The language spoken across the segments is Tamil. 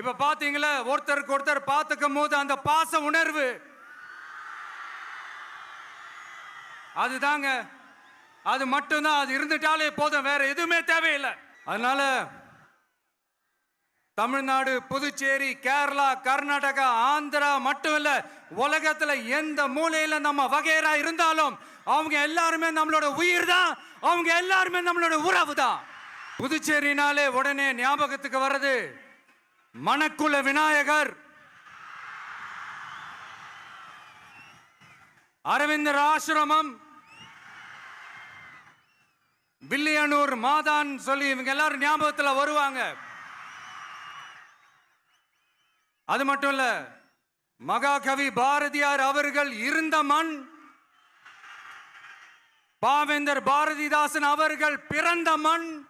இப்ப பாத்தீங்களா ஒருத்தருக்கு ஒருத்தர் பார்த்துக்கும் போது அந்த பாச உணர்வு. அதுதாங்க அது மட்டும்தான் அது இருந்துட்டாலே போதும் வேற எதுவுமே தேவையில்லை. அதனால தமிழ்நாடு புதுச்சேரி கேரளா கர்நாடகா ஆந்திரா மட்டும் இல்ல உலகத்துல எந்த மூலையில நம்ம வகையரா இருந்தாலும் அவங்க எல்லாருமே நம்மளோட உயிர் தான் அவங்க எல்லாருமே நம்மளோட உறவு தான் புதுச்சேரினாலே உடனே ஞாபகத்துக்கு வர்றது மணக்குல விநாயகர். அரவிந்தர் ஆசிரமம். வில்லியனூர் மாதான் சொல்லி இவங்க எல்லாரும் ஞாபகத்துல வருவாங்க. அது மட்டும் இல்ல மகாகவி பாரதியார் அவர்கள் இருந்த மண் பாவேந்தர் பாரதிதாசன் அவர்கள் பிறந்த மண்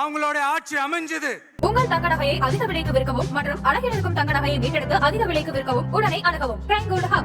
அவங்களோட ஆட்சி அமைஞ்சது. உங்கள் தங்க நகையை அதிக விலைக்கு விற்கவும் மற்றும் அழகில் இருக்கும் தங்க நகையை மீட்டெடுத்து அதிக விலைக்கு விற்கவும் உடனே அணுகவும். Prime hub